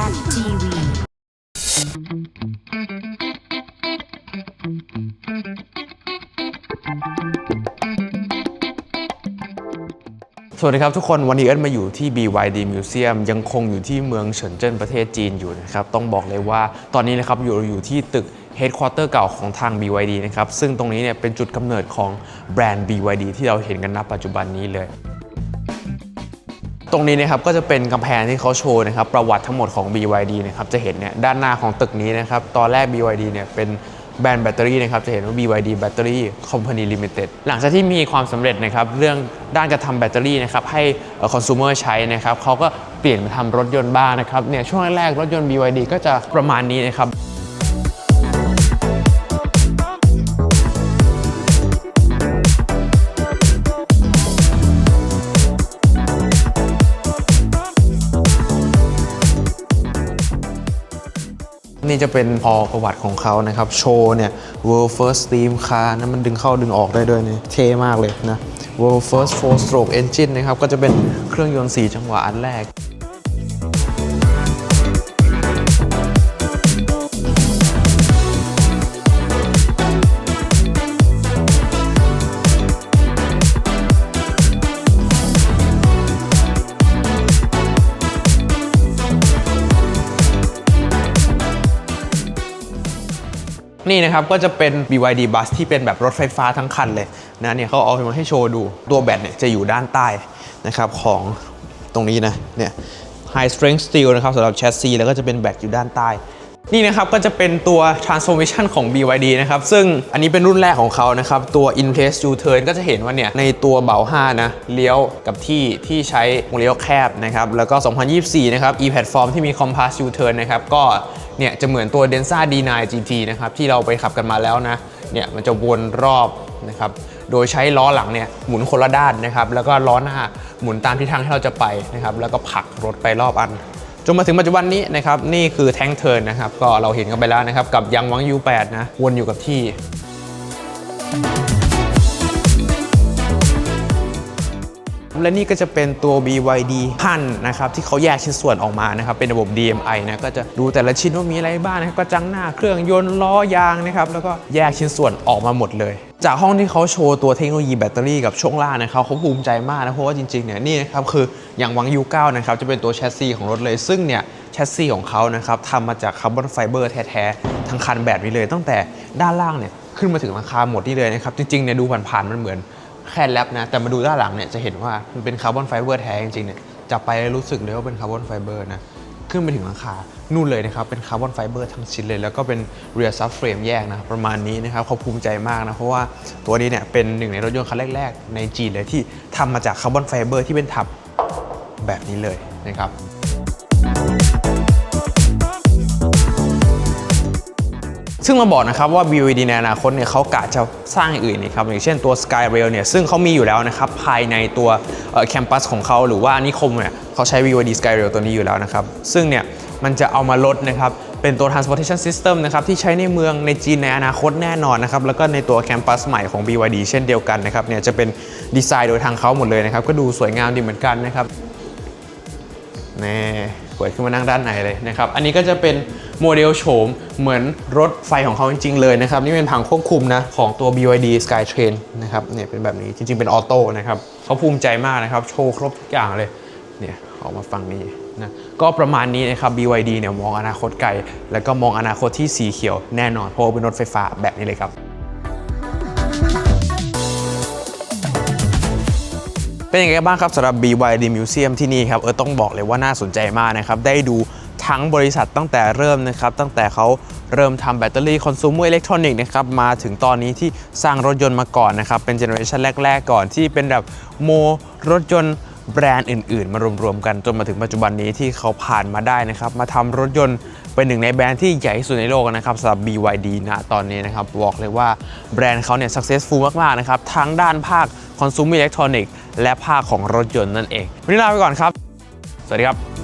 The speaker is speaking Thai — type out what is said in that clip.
Zen TV สวัสดีครับทุกคนวันนี้เอิร์ธมาอยู่ที่ BYD Museum ยังคงอยู่ที่เมืองเฉินเจิ้นประเทศจีนอยู่นะครับ ต้องบอกเลยว่าตอนนี้นะครับอยู่อยู่ที่ตึก Headquarter เก่าของทาง BYD นะครับ ซึ่งตรงนี้เนี่ยเป็นจุดกำเนิดของแบรนด์ BYD ที่เราเห็นกันณปัจจุบันนี้เลย ตรงนี้นะครับก็จะเป็นกำแพงที่เขาโชว์นะครับประวัติทั้งหมดของ BYD นะครับจะเห็นเนี่ยด้านหน้าของตึกนี้นะครับตอนแรก BYD เนี่ยเป็นแบรนด์แบตเตอรี่นะครับจะเห็นว่า BYD Battery Company Limited หลังจากที่มีความสำเร็จนะครับเรื่องด้านการทำแบตเตอรี่นะครับให้เอ่อ consumer ใช้นะครับเขาก็เปลี่ยนมาทำรถยนต์บ้างนะครับเนี่ยช่วงแรกๆรถยนต์ BYD ก็จะประมาณนี้นะครับ นี่จะเป็นพอประวัติของเขานะครับ โชว์เนี่ย World First Steam Car นะมันดึงเข้าดึงออกได้ด้วยเนี่ยเท่มากเลยนะ World First Four Stroke Engine นะครับ ก็จะเป็นเครื่องยนต์ 4 จังหวะอันแรก นี่นะครับก็จะเป็น BYD Bus ที่เป็นแบบรถไฟฟ้าทั้งคันเลยนะเนี่ยเขาเอามาให้โชว์ดู ตัวแบตเนี่ยจะอยู่ด้านใต้นะครับของตรงนี้นะเนี่ย High Strength Steel นะครับสำหรับแชสซีแล้วก็จะเป็นแบตอยู่ด้านใต้ นี่นะครับก็จะเป็นตัว transformation ของ BYD นะครับ ซึ่งอันนี้เป็นรุ่นแรกของเขานะครับ ตัว in place U turn ก็จะเห็นว่าเนี่ย ในตัวเบา5นะเลี้ยวกับที่ที่ใช้วงเลี้ยวแคบนะครับ แล้วก็ 2024 นะครับ e platform ที่มี compass U turn นะครับก็ เนี่ยจะเหมือนตัว Denza D9 GT นะครับที่เราไปขับกันมาแล้วนะเนี่ยมันจะวนรอบนะครับโดยใช้ล้อหลังเนี่ยหมุนคนละด้านนะครับแล้วก็ล้อหน้าหมุนตามทิศทางที่เราจะไปนะครับแล้วก็ผลักรถไปรอบอันจนมาถึงปัจจุบันนี้นะครับนี่คือแท้งเทิร์นนะครับก็เราเห็นกันไปแล้วนะครับกับยังวัง U8 นะวนอยู่กับที่ และนี่ก็จะเป็นตัว BYD พันนะครับที่เขาแยกชิ้นส่วนออกมานะครับเป็นระบบ DMI นะก็จะดูแต่ละชิ้นว่ามีอะไรบ้างนะครับกระจังหน้าเครื่องยนต์ล้อยางนะครับแล้วก็แยกชิ้นส่วนออกมาหมดเลยจากห้องที่เขาโชว์ตัวเทคโนโลยีแบตเตอรี่กับช่วงล่างนะครับเขาภูมิใจมากนะเพราะว่าจริงๆเนี่ยนี่นะครับคืออย่างวัง U9 นะครับจะเป็นตัวแชสซีของรถเลย ซึ่งเนี่ยแชสซีของเขานะครับทำมาจากคาร์บอนไฟเบอร์แท้ๆทั้งคันแบบนี้เลย ตั้งแต่ด้านล่างเนี่ยขึ้นมาถึงราคาหมดนี่เลยนะครับจริงๆเนี่ยดูผ่านๆมันเหมือน แค่แรปนะ แต่มาดูด้านหลังเนี่ยจะเห็นว่ามันเป็นคาร์บอนไฟเบอร์แท้จริงๆเนี่ยจับไปแล้วรู้สึกเลยว่าเป็นคาร์บอนไฟเบอร์นะขึ้นไปถึงราคา นู่นเลยนะครับ เป็นคาร์บอนไฟเบอร์ทั้งชิ้นเลย แล้วก็เป็นเรีย r ซับเฟรมแยกนะ ประมาณนี้นะครับเขาภูมิใจมากนะ เพราะว่าตัวนี้เนี่ยเป็นหนึ่งในรถยนต์คันแรก ๆ ในจีนเลยที่ทำมาจากคาร์บอนไฟเบอร์ที่เป็นทับแบบนี้เลยนะครับ ซึ่งมาบอกนะครับว่า BYD ในอนาคตเนี่ยเขากะจะสร้างอื่นนะครับอย่างเช่นตัว Sky Rail เนี่ยซึ่งเขามีอยู่แล้วนะครับภายในตัวแคมปัสของเขาหรือว่านิคมเนี่ยเขาใช้ BYD Sky Rail ตัวนี้อยู่แล้วนะครับซึ่งเนี่ยมันจะเอามาลดนะครับเป็นตัว transportation system นะครับที่ใช้ในเมืองในจีนในอนาคตแน่นอนนะครับแล้วก็ในตัวแคมปัสใหม่ของ BYD เช่นเดียวกันนะครับเนี่ยจะเป็นดีไซน์โดยทางเขาหมดเลยนะครับก็ดูสวยงามดีเหมือนกันนะครับนี่ เปิดขึ้นมานั่งด้านในเลยนะครับ อันนี้ก็จะเป็นโมเดลโฉมเหมือนรถไฟของเขาจริง ๆ เลยนะครับ นี่เป็นผังควบคุมนะของตัว BYD Skytrain นะครับเนี่ยเป็นแบบนี้จริง ๆ เป็นออโต้นะครับเขาภูมิใจมากนะครับ โชว์ครบทุกอย่างเลยเนี่ยออกมาฝั่งนี้นะก็ประมาณนี้นะครับ BYD เนี่ยมองอนาคตไกล แล้วก็มองอนาคตที่สีเขียวแน่นอนเพราะเป็นรถไฟฟ้าแบบนี้เลยครับ เป็นยังไงบ้างครับสำหรับ BYD Museum ที่นี่ครับเออต้องบอกเลยว่าน่าสนใจมากนะครับ ได้ดูทั้งบริษัทตั้งแต่เริ่มนะครับ ตั้งแต่เขาเริ่มทำแบตเตอรี่คอน sumer electronic นะครับ มาถึงตอนนี้ที่สร้างรถยนต์มาก่อนนะครับ เป็นเจเนอเรชันแรก ๆ ก่อนที่เป็นแบบโมรถยนต์แบรนด์อื่น ๆ มารวม ๆ กันจนมาถึงปัจจุบันนี้ที่เขาผ่านมาได้นะครับ มาทำรถยนต์เป็นหนึ่งในแบรนด์ที่ใหญ่ที่สุดในโลกนะครับสำหรับ BYD นะตอนนี้นะครับบอกเลยว่าแบรนด์เขาเนี่ย successful มาก ๆ นะครับทั้งด้านภาค คอน sumer electronic และภาคของรถยนต์นั่นเองวันนี้ลาไปก่อนครับ สวัสดีครับ